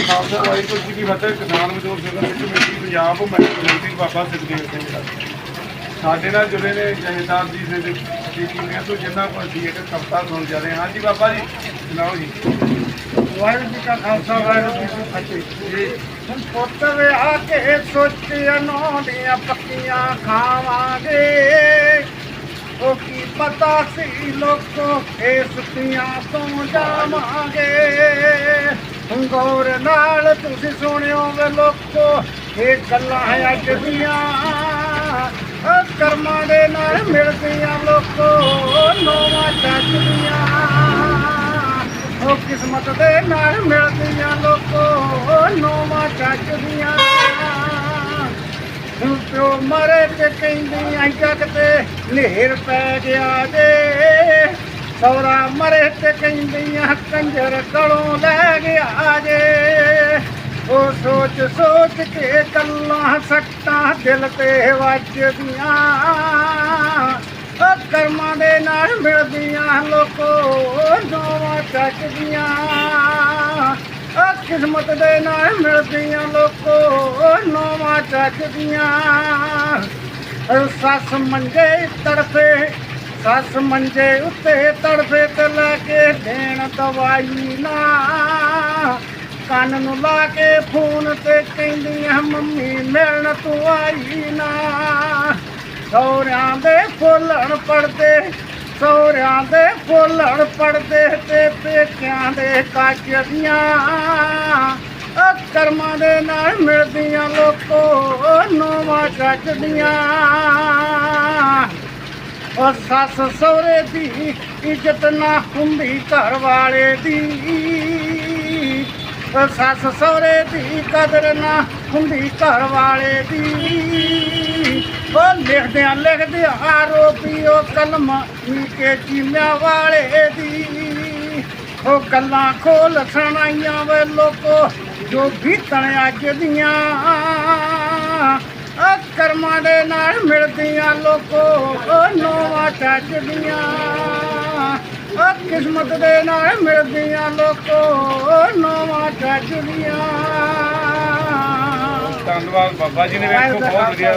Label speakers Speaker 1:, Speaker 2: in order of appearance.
Speaker 1: ਖਾਲਸਾ ਵਾਹਿਗੁਰੂ ਜੀ ਕੀ ਫਤਿਹ। ਕਿਸਾਨ ਮਜ਼ਦੂਰ ਸੰਘਰਸ਼ ਕਮੇਟੀ ਪੰਜਾਬ ਮੈਂ ਕਮੇਟੀ ਬਾਬਾ ਸੁਖਦੇਵ ਸਿੰਘ ਦਾ। ਸਾਡੇ ਨਾਲ ਜੁੜੇ ਨੇ ਜਹੇਦਾਰ ਜੀ ਦੇ ਜੀ ਨੇ ਤੋਂ ਜਿੰਨਾ ਕੋਲ ਸੀ ਇੱਕ ਕਵਤਾ ਸੁਣ ਜਾਂਦੇ ਹਾਂ। ਹਾਂਜੀ ਬਾਬਾ ਜੀ ਸੁਣਾਓ ਜੀ।
Speaker 2: ਵਾਹਿਗੁਰੂ ਜੀ ਕਾ ਖਾਲਸਾ ਵਾਹਿਗੁਰੂ ਜੀ ਕੀ ਫਤਿਹ। ਜੀ। ਹੁਣ ਪੁੱਤ ਵਿਆਹ ਕੇ ਸੋਚਿਆ ਦੀਆਂ ਪੱਕੀਆਂ ਖਾਵਾਂਗੇ। ਉਹ ਕੀ ਪਤਾ ਸੀ ਲੋਕੋ ਇਸ ਪੀਆਂ ਤੋਂ ਜਾਵਾਂਗੇ ਗੌਰ ਨਾਲ ਤੁਸੀਂ ਸੁਣਿਓ ਲੋਕੋ ਇਹ ਗੱਲਾਂ ਹੈ ਅੱਜ ਦੀਆਂ ਕਰਮਾਂ ਦੇ ਨਾਲ ਮਿਲਦੀਆਂ ਲੋਕੋ ਨੋਵਾਂ ਚੱਜਦੀਆਂ ਉਹ ਕਿਸਮਤ ਦੇ ਨਾਲ ਮਿਲਦੀਆਂ ਲੋਕੋ ਨੋਵਾਂ ਚੱਜਦੀਆਂ ਹੁਣ ਪਿਓ ਮਰੇ ਤੇ ਕਹਿੰਦੀਆਂ ਜੱਗ ਤੇ ਨੇਰ ਪੈ ਗਿਆ ਜੇ ਸੌਰਾ ਮਰੇ ਤੇ ਕਹਿੰਦੀਆਂ ਕੰਜਰ ਗਲੋਂ ਲੈ ਗਿਆ ਜੇ ਉਹ ਸੋਚ ਸੋਚ ਕੇ ਗੱਲਾਂ ਸੱਟਾਂ ਦਿਲ ਤੇ ਵੱਜਦੀਆਂ ਉਹ ਕਰਮਾਂ ਦੇ ਨਾਲ ਮਿਲਦੀਆਂ ਲੋਕੋ ਨੋਵਾਂ ਚੱਕਦੀਆਂ ਉਹ ਕਿਸਮਤ ਦੇ ਨਾਲ ਮਿਲਦੀਆਂ ਲੋਕੋ, ਨੋਵਾਂ ਚੱਕਦੀਆਂ ਸੱਸ ਮੰਜੇ ਤੜਫੇ, ਸੱਸ ਮੰਜੇ ਉੱਤੇ ਤੜਫੇ ਤੇ ਲੈ ਕੇ ਦੇਣ ਦਵਾਈ ਨਾ। ਕੰਨ ਨੂੰ ਲਾ ਕੇ ਫੋਨ ਤੇ ਕਹਿੰਦੀਆਂ, ਮੰਮੀ, ਮਿਲਣ ਤੂੰ ਆਈ ਨਾ। ਸੌਰਿਆਂ ਦੇ ਫੁੱਲਣ ਪੜਦੇ ਸੌਰਿਆਂ ਦੇ ਫੁੱਲਣ ਪੜਦੇ ਤੇ ਪੇਕਿਆਂ ਦੇ ਕੱਚ ਕਰਮਾਂ ਦੇ ਨਾਲ ਮਿਲਦੀਆਂ ਲੋਕੋ ਨੋਵਾਂ ਚੱਜਦੀਆਂ ਉਹ ਸੱਸ ਸਹੁਰੇ ਦੀ ਇੱਜ਼ਤ ਨਾ ਹੁੰਦੀ ਘਰ ਵਾਲੇ ਦੀ। ਉਹ ਸੱਸ ਸਹੁਰੇ ਦੀ ਕਦਰ ਨਾ ਹੁੰਦੀ ਘਰ ਵਾਲੇ ਦੀ। ਉਹ ਲਿਖਦਿਆਂ ਲਿਖਦਿਆਂ ਆਰੋਪੀ ਉਹ ਕਲਮ ਨੀਕੇ ਚੀਮਿਆਂ ਵਾਲੇ ਦੀ। ਉਹ ਗੱਲਾਂ ਖੋਲ ਸੁਣਾਈਆਂ ਵੇ ਲੋਕੋ ਜੋ ਬੀਤਣ ਅੱਜ ਦੀਆਂ। ਆ ਕਰਮਾਂ ਦੇ ਨਾਲ ਮਿਲਦੀਆਂ ਲੋਕੋ, ਉਹ ਨੋਵਾਂ ਚੱਜਦੀਆਂ ਆ ਕਿਸਮਤ ਦੇ ਨਾਲ ਮਿਲਦੀਆਂ ਲੋਕੋ, ਉਹ ਨੋਵਾਂ ਚੱਜਦੀਆਂ
Speaker 1: ਧੰਨਵਾਦ ਬਾਬਾ ਜੀ ਨੇ ਵੇਖੋ ਬਹੁਤ ਵਧੀਆ।